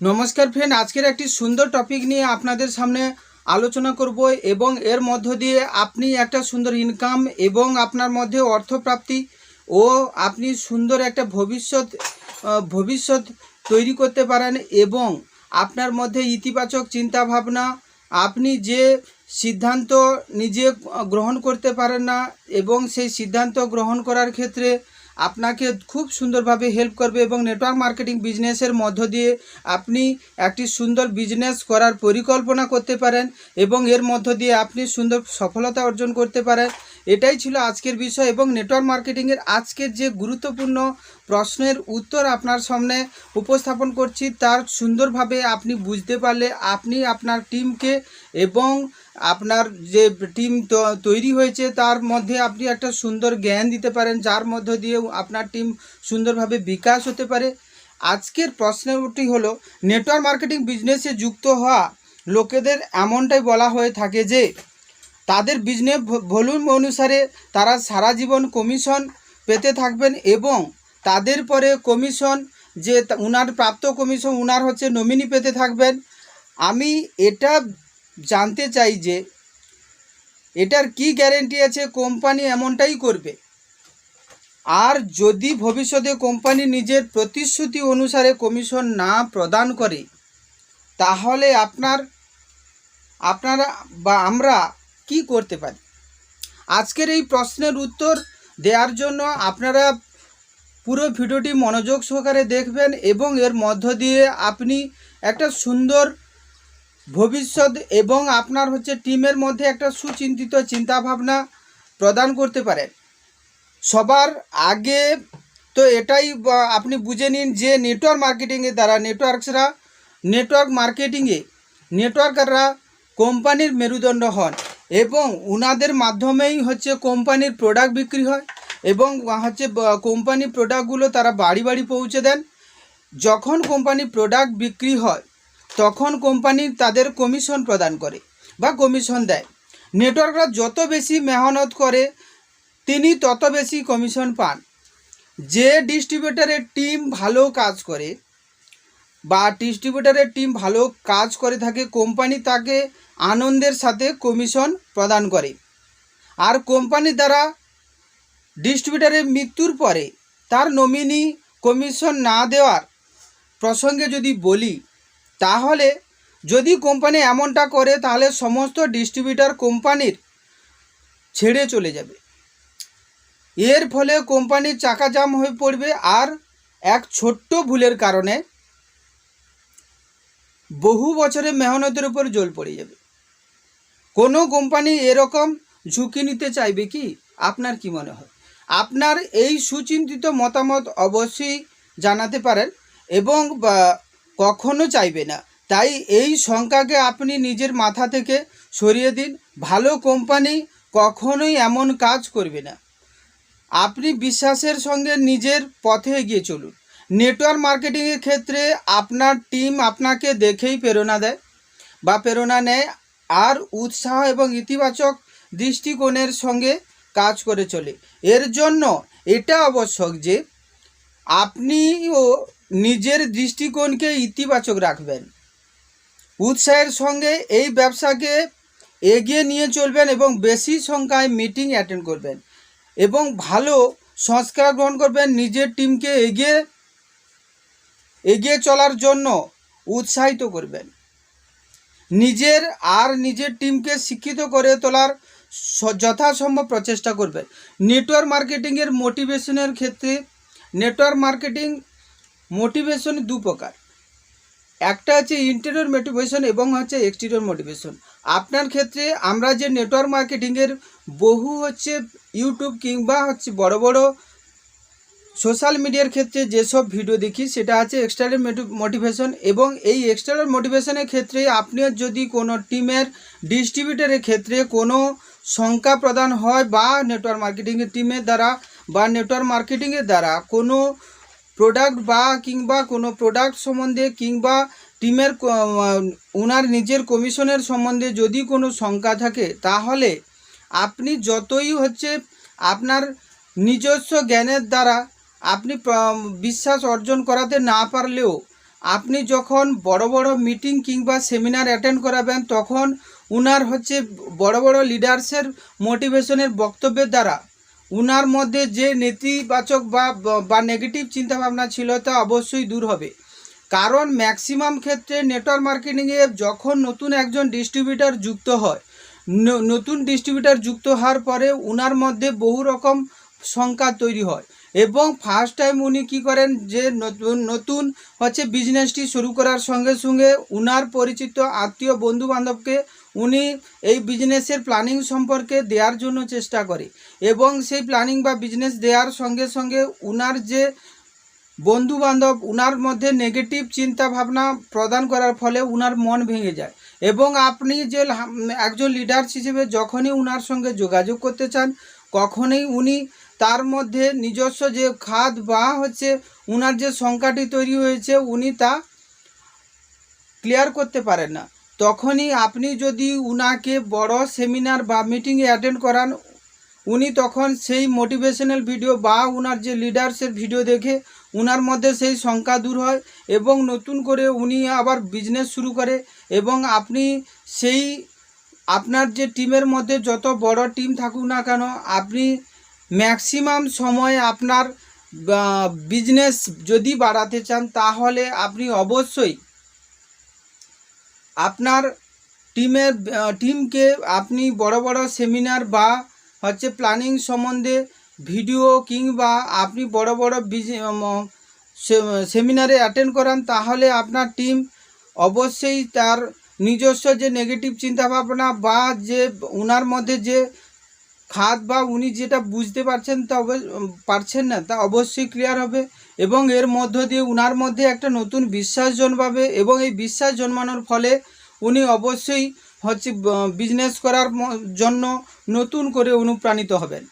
নমস্কার ফ্রেন্ড আজকের একটি সুন্দর টপিক নিয়ে আপনাদের সামনে আলোচনা করব এবং এর মধ্য দিয়ে আপনি একটা সুন্দর ইনকাম এবং আপনার মধ্যে অর্থপ্রাপ্তি ও আপনি সুন্দর একটা ভবিষ্যৎ ভবিষ্যৎ তৈরি করতে পারেন এবং আপনার মধ্যে ইতিবাচক চিন্তা ভাবনা আপনি যে সিদ্ধান্ত নিজে গ্রহণ করতে পারেন না এবং সেই সিদ্ধান্ত গ্রহণ করার ক্ষেত্রে আপনাকে খুব সুন্দরভাবে হেল্প করবে এবং নেটওয়ার্ক মার্কেটিং বিজনেসের মধ্য দিয়ে আপনি একটি সুন্দর বিজনেস করার পরিকল্পনা করতে পারেন এবং এর মধ্য দিয়ে আপনি সুন্দর সফলতা অর্জন করতে পারেন। এটাই ছিল আজকের বিষয় এবং নেটওয়ার্ক মার্কেটিংয়ের আজকের যে গুরুত্বপূর্ণ প্রশ্নের উত্তর আপনার সামনে উপস্থাপন করছি, তার সুন্দরভাবে আপনি বুঝতে পারলে আপনি আপনার টিমকে এবং আপনার যে টিম তৈরি হয়েছে, তার মধ্যে আপনি একটা সুন্দর জ্ঞান দিতে পারেন, যার মধ্য দিয়ে আপনার টিম সুন্দরভাবে বিকাশ হতে পারে। আজকের প্রশ্নটি হলো নেটওয়ার্ক মার্কেটিং বিজনেসে যুক্ত হওয়া লোকেদের এমনটাই বলা হয়ে থাকে যে, তাদের বিজনেস ভলিউম অনুসারে তারা সারা জীবন কমিশন পেতে থাকবেন এবং তাদের পরে কমিশন যে উনার প্রাপ্ত কমিশন উনার হচ্ছে নমিনি পেতে থাকবেন। আমি এটা জানতে চাই যে, এটার কি গ্যারেন্টি আছে, কোম্পানি এমনটাই করবে? আর যদি ভবিষ্যতে কোম্পানি নিজের প্রতিশ্রুতি অনুসারে কমিশন না প্রদান করে, তাহলে আপনার, আপনারা বা আমরা কি করতে পারি? আজকের এই প্রশ্নের উত্তর দেওয়ার জন্য আপনারা পুরো ভিডিওটি মনোযোগ সহকারে দেখবেন এবং এর মধ্য দিয়ে আপনি একটা সুন্দর ভবিষ্যৎ এবং আপনার হচ্ছে টিমের মধ্যে একটা সুচিন্তিত চিন্তাভাবনা প্রদান করতে পারেন সবার আগে তো এটাই আপনি বুঝে নিন যে নেটওয়ার্ক মার্কেটিংয়ের দ্বারা নেটওয়ার্কসরা নেটওয়ার্ক মার্কেটিংয়ে নেটওয়ার্কাররা কোম্পানির মেরুদণ্ড হন এবং উনাদের মাধ্যমেই হচ্ছে কোম্পানির প্রোডাক্ট বিক্রি হয় এবং হচ্ছে বা- কোম্পানি প্রোডাক্টগুলো তারা বাড়ি বাড়ি পৌঁছে দেন। যখন কোম্পানি প্রোডাক্ট বিক্রি হয় তখন কোম্পানি তাদের কমিশন প্রদান করে বা কমিশন দেয়। নেটওয়ার্করা যত বেশি মেহনত করে, তিনি তত বেশি কমিশন পান। যে ডিস্ট্রিবিউটারের টিম ভালো কাজ করে বা ডিস্ট্রিবিউটারের টিম ভালো কাজ করে থাকে, কোম্পানি তাকে আনন্দের সাথে কমিশন প্রদান করে। আর কোম্পানি দ্বারা ডিস্ট্রিবিউটারের মৃত্যুর পরে তার নমিনি কমিশন না দেওয়ার প্রসঙ্গে যদি বলি তাহলে যদি কোম্পানি এমনটা করে, তাহলে সমস্ত ডিস্ট্রিবিউটার কোম্পানির ছেড়ে চলে যাবে। এর ফলে কোম্পানির চাকা জাম হয়ে পড়বে আর এক ছোট্ট ভুলের কারণে বহু বছরের মেহনতের উপর জল পড়ে যাবে। কোনো কোম্পানি এরকম ঝুঁকি নিতে চাইবে কি? আপনার কি মনে হয়? আপনার এই সুচিন্তিত মতামত অবশ্যই জানাতে পারেন এবং কখনো চাইবে না। তাই এই শঙ্কাকে আপনি নিজের মাথা থেকে সরিয়ে দিন। ভালো কোম্পানি কখনোই এমন কাজ করবে না। আপনি বিশ্বাসের সঙ্গে নিজের পথে এগিয়ে চলুন। নেটওয়ার্ক মার্কেটিংয়ের ক্ষেত্রে আপনার টিম আপনাকে দেখেই প্রেরণা দেয় বা প্রেরণা নেয় আর উৎসাহ এবং ইতিবাচক দৃষ্টিকোণের সঙ্গে কাজ করে চলে। এর জন্য এটা আবশ্যক যে আপনিও নিজের দৃষ্টিকোণকে ইতিবাচক রাখবেন। উৎসাহের সঙ্গে এই ব্যবসাকে এগিয়ে নিয়ে চলবেন এবং বেশি সংখ্যায় মিটিং অ্যাটেন্ড করবেন এবং ভালো সংস্কার গ্রহণ করবেন নিজের টিমকে এগিয়ে এগিয়ে চলার জন্য উৎসাহিত করবেন। নিজের আর নিজের টিমকে শিক্ষিত করে তোলার যথাসম্ভব প্রচেষ্টা করবেন। নেটওয়ার্ক মার্কেটিংয়ের মোটিভেশনের ক্ষেত্রে, নেটওয়ার্ক মার্কেটিং মোটিভেশন দু প্রকার। একটা হচ্ছে ইন্টেরিয়র মোটিভেশন এবং হচ্ছে এক্সটেরিয়র মোটিভেশন আপনার ক্ষেত্রে আমরা যে নেটওয়ার্ক মার্কেটিংয়ের বহু হচ্ছে ইউটিউব কিংবা হচ্ছে বড় বড় সোশ্যাল মিডিয়ার ক্ষেত্রে যেসব ভিডিও দেখি, সেটা আছে এক্সটার্নাল মোটিভেশন এবং এই এক্সটার্নাল মোটিভেশনের ক্ষেত্রে আপনি যদি কোনো টিমের ডিস্ট্রিবিউটারের ক্ষেত্রে কোনো সংখ্যা প্রদান হয় বা নেটওয়ার্ক মার্কেটিংয়ের টিমের দ্বারা বা নেটওয়ার্ক মার্কেটিংয়ের দ্বারা কোনো প্রোডাক্ট বা কিংবা কোনো প্রোডাক্ট সম্বন্ধে কিংবা টিমের ওনার নিজের কমিশনের সম্বন্ধে যদি কোনো শঙ্কা থাকে, তাহলে আপনি যতই হচ্ছে আপনার নিজস্ব জ্ঞানের দ্বারা আপনি বিশ্বাস অর্জন করাতে না পারলেও আপনি যখন বড় বড় মিটিং কিংবা সেমিনার অ্যাটেন্ড করাবেন, তখন উনার হচ্ছে বড় বড় লিডার্সের মোটিভেশনের বক্তব্যের দ্বারা উনার মধ্যে যে নেতিবাচক বা বা নেগেটিভ চিন্তাভাবনা ছিল তা অবশ্যই দূর হবে। কারণ ম্যাক্সিমাম ক্ষেত্রে নেটওয়ার্ক মার্কেটিংয়ে যখন নতুন একজন ডিস্ট্রিবিউটর যুক্ত হয় নতুন ডিস্ট্রিবিউটর যুক্ত হওয়ার পরে উনার মধ্যে বহু রকম সংখ্যা তৈরি হয় এবং ফার্স্ট টাইম উনি কি করেন যে নতুন নতুন হচ্ছে বিজনেসটি শুরু করার সঙ্গে সঙ্গে উনার পরিচিত আত্মীয় বন্ধু বান্ধবকে উনি এই বিজনেসের প্ল্যানিং সম্পর্কে দেওয়ার জন্য চেষ্টা করে। এবং সেই প্ল্যানিং বা বিজনেস দেওয়ার সঙ্গে সঙ্গে উনার যে বন্ধু বান্ধব উনার মধ্যে নেগেটিভ চিন্তা ভাবনা প্রদান করার ফলে উনার মন ভেঙে যায়। এবং আপনি যে একজন লিডার হিসেবে যখনই উনার সঙ্গে যোগাযোগ করতে চান, কখনোই উনি তার মধ্যে নিজস্ব যে খাদ বা হচ্ছে উনার যে সংখ্যাটি তৈরি হয়েছে, উনি তা ক্লিয়ার করতে পারেন না। তখনই আপনি যদি উনাকে বড় সেমিনার বা মিটিংয়ে অ্যাটেন্ড করান, উনি তখন সেই মোটিভেশনাল ভিডিও বা উনার যে লিডার্সের ভিডিও দেখে উনার মধ্যে সেই শঙ্কা দূর হয় এবং নতুন করে উনি আবার বিজনেস শুরু করে এবং আপনি সেই আপনার যে টিমের মধ্যে যত বড় টিম থাকুক না কেন, আপনি ম্যাক্সিমাম সময় আপনার বিজনেস যদি বাড়াতে চান তাহলে আপনি অবশ্যই আপনার টিমের টিমকে আপনি বড় বড় সেমিনার বা হচ্ছে প্ল্যানিং সম্বন্ধে ভিডিও কিংবা আপনি বড় বড় সেমিনারে অ্যাটেন্ড করান, তাহলে আপনার টিম অবশ্যই তার নিজস্ব যে নেগেটিভ চিন্তাভাবনা বা যে ওনার মধ্যে যে খাত বা উনি যেটা বুঝতে পারছেন তা পারছেন না, তা অবশ্যই ক্লিয়ার হবে এবং এর মধ্য দিয়ে উনার মধ্যে একটা নতুন বিশ্বাস জন্মাবে এবং এই বিশ্বাস জন্মানোর ফলে উনি অবশ্যই হচ্ছে বিজনেস করার জন্য নতুন করে অনুপ্রাণিত হবেন।